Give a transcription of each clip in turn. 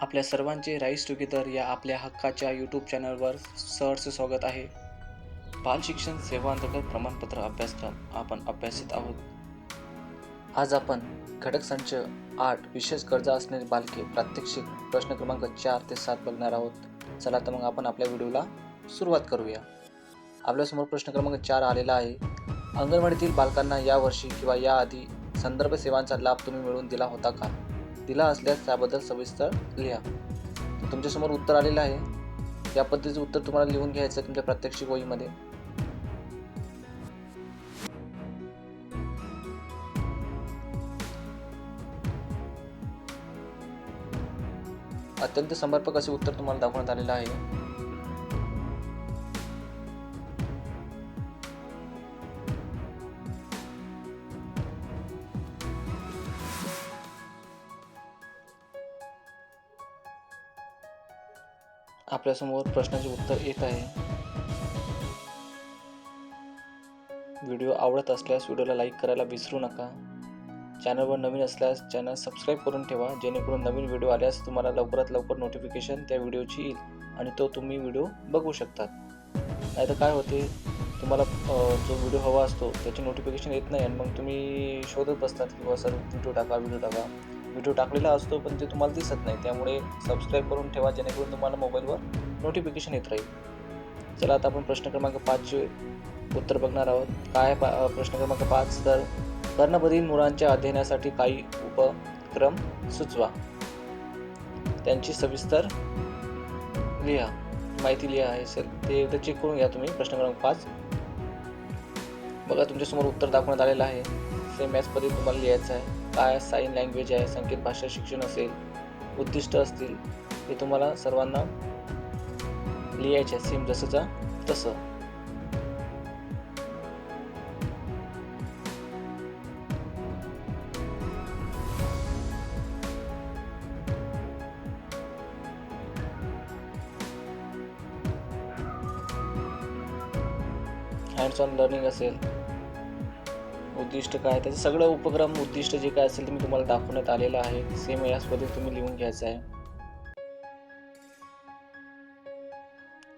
आपल्या सर्वांचे rice together या आपल्या हक्काच्या यूट्यूब चॅनलवर सहर्ष स्वागत आहे. बाल शिक्षण सेवा अंतर्गत प्रमाणपत्र अभ्यासक्रम आपण अभ्यासित आहोत. आज आपण घटक संच आठ विशेष गरजा असणारी बालके प्रात्यक्षिक प्रश्न क्रमांक चार ते सात बघणार आहोत. चला तर मग आपण आपल्या व्हिडिओला सुरुवात करूया. आपल्यासमोर प्रश्न क्रमांक चार आलेला आहे. अंगणवाडीतील बालकांना यावर्षी किंवा याआधी संदर्भ सेवांचा लाभ तुम्ही मिळवून दिला होता का? दिला असल्यास त्याबद्दल सविस्तर लिहा. तुमच्यासमोर उत्तर आलेलं आहे. या पद्धतीचं उत्तर तुम्हाला लिहून घ्यायचं तुमच्या प्रात्यक्षिक वहीमध्ये. अत्यंत समर्पक असे उत्तर तुम्हाला दाखवण्यात आलेलं आहे. आपल्यासमोर प्रश्नाचे उत्तर येत आहे. व्हिडिओ आवडत असल्यास व्हिडिओला लाईक करायला विसरू नका. चॅनलवर नवीन असल्यास चॅनल सबस्क्राईब करून ठेवा जेणेकरून नवीन व्हिडिओ आल्यास तुम्हाला लवकरात लवकर नोटिफिकेशन त्या व्हिडिओची येईल आणि तो तुम्ही व्हिडिओ बघू शकतात. नाहीतर काय होते तुम्हाला जो व्हिडिओ हवा असतो त्याची नोटिफिकेशन येत नाही आणि मग तुम्ही शोधत बसतात किंवा सर व्हिडिओ टाका व्हिडिओ टाका. व्हिडिओ टाकलेला असतो पण ते तुम्हाला दिसत नाही. त्यामुळे सबस्क्राईब करून ठेवा जेणेकरून तुम्हाला मोबाईलवर नोटिफिकेशन येत राहील. चला आता आपण प्रश्न क्रमांक पाचचे उत्तर बघणार आहोत. काय पा प्रश्न क्रमांक पाच तर कर्णबधील मुलांच्या अध्ययनासाठी काही उपक्रम सुचवा. त्यांची सविस्तर लिहा. माहिती लिहा आहे सर. ते एकदा चेक करून घ्या तुम्ही प्रश्न क्रमांक पाच. बघा तुमच्यासमोर उत्तर दाखवण्यात आलेलं आहे. सेम मॅचमध्ये तुम्हाला लिहायचं आहे. काय साईन लँग्वेज आहे संकेत भाषा शिक्षण असेल उद्दिष्ट असतील हे तुम्हाला सर्वांना लिहायचे आहे सेम जसंचा तसं. हँड्स ऑन लर्निंग असेल उद्दिष्ट काय? त्याचं सगळं उपक्रम उद्दिष्ट जे काय असेल ते मी तुम्हाला दाखवण्यात आलेलं आहे. सेम या स्पर्धेत तुम्ही लिहून घ्यायचं आहे.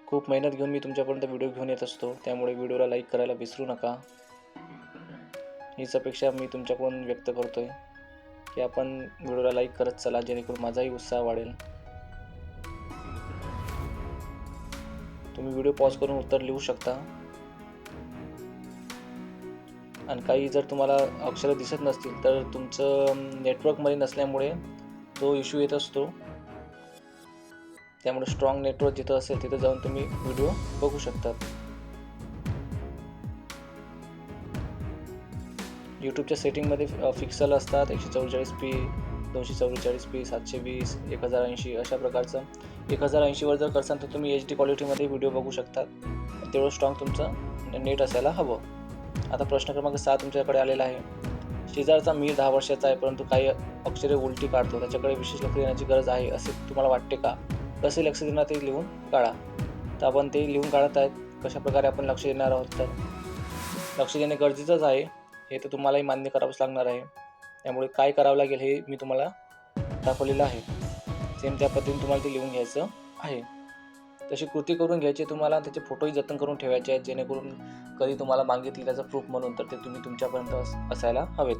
खूप मेहनत घेऊन मी तुमच्यापर्यंत व्हिडिओ घेऊन येत असतो. त्यामुळे व्हिडिओला लाईक करायला विसरू नका. हीच अपेक्षा मी तुमच्याकडून व्यक्त करतोय. की आपण व्हिडिओला लाईक करत चला जेणेकरून माझाही उत्साह वाढेल. तुम्ही व्हिडिओ पॉज करून उत्तर लिहू शकता. आणि काही जर तुम्हाला अक्षरं दिसत नसतील तर तुमचं नेटवर्कमध्ये नसल्यामुळे तो इश्यू येत असतो. त्यामुळे स्ट्रॉंग नेटवर्क जिथं असेल तिथं जाऊन तुम्ही व्हिडिओ बघू शकतात यूट्यूबच्या सेटिंगमध्ये फिक्सल असतात एकशे चव्वेचाळीस पी दोनशे चव्वेचाळीस पी सातशे वीस एक हजार ऐंशी अशा प्रकारचं. एक हजार ऐंशीवर जर करसाल तर तुम्ही एच डी क्वालिटीमध्ये व्हिडिओ बघू शकतात तेवढं स्ट्रॉंग तुमचं नेट असायला हवं. आता प्रश्न क्रमांक सहा तुमच्याकडे आलेला आहे. शेजारचा मी दहा वर्षाचा आहे परंतु काही अक्षरे उलटी काढतो. त्याच्याकडे विशेष लक्ष देण्याची गरज आहे असे तुम्हाला वाटते का? कसे लक्ष देणार ते लिहून काढा. तर आपण ते लिहून काढत आहेत. कशाप्रकारे आपण लक्ष देणार आहोत तर? लक्ष देणे गरजेचंच आहे. हे तर तुम्हालाही मान्य करावंच लागणार आहे. त्यामुळे काय करावं लागेल हे मी तुम्हाला दाखवलेलं आहे. सेम त्या पद्धतीने तुम्हाला ते लिहून घ्यायचं आहे. तशी कृती करून घ्यायची तुम्हाला त्याचे फोटोही जतन करून ठेवायचे आहेत जेणेकरून कधी तुम्हाला मागितली त्याचा प्रूफ म्हणून तर ते तुम्ही तुमच्यापर्यंत अस- असायला हवेत.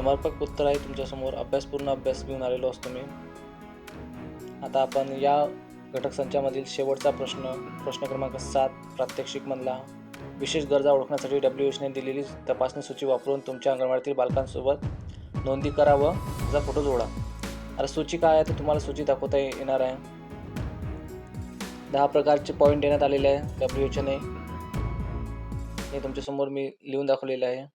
समर्पक उत्तर आहे तुमच्यासमोर. अभ्यासपूर्ण अभ्यास घेऊन आलेलो असतो मी आता आपण या घटक संचामधील शेवटचा प्रश्न प्रश्न क्रमांक सात प्रात्यक्षिकमधला विशेष गरजा ओळखण्यासाठी डब्ल्यू एचने दिलेली तपासणी सूची वापरून तुमच्या अंगणवाडीतील बालकांसोबत नोंदी करा व त्याचा फोटो जोडा. आता सूची काय आहे तर तुम्हाला सूची दाखवता येणार आहे. दहा प्रकारचे पॉईंट देण्यात आलेले आहे डब्ल्यू एचने हे तुमच्यासमोर मी लिहून दाखवलेलं आहे.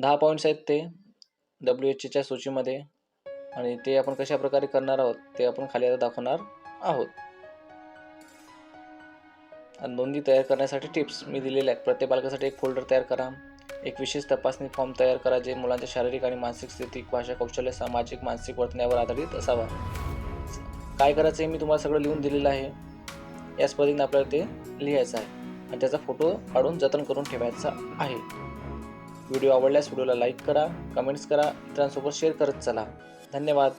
दहा पॉईंट्स आहेत ते डब्ल्यू एच एच्या सूचीमध्ये आणि ते आपण कशा प्रकारे करणार आहोत ते आपण खाली आता दाखवणार आहोत. आणि नोंदी तयार करण्यासाठी टिप्स मी दिलेल्या आहेत. प्रत्येक बालकासाठी एक फोल्डर तयार करा. एक विशेष तपासणी फॉर्म तयार करा जे मुलांच्या शारीरिक आणि मानसिक स्थिती भाषा कौशल्य सामाजिक मानसिक वर्तनावर आधारित असावा. काय करायचं आहे मी तुम्हाला सगळं लिहून दिलेलं आहे. याच पद्धतीने आपल्याला ते लिहायचं आहे. आणि त्याचा फोटो काढून जतन करून ठेवायचा आहे. व्हिडिओ आवडल्यास व्हिडिओला लाईक करा कमेंट्स करा इतरांसोबत शेअर करत चला. धन्यवाद.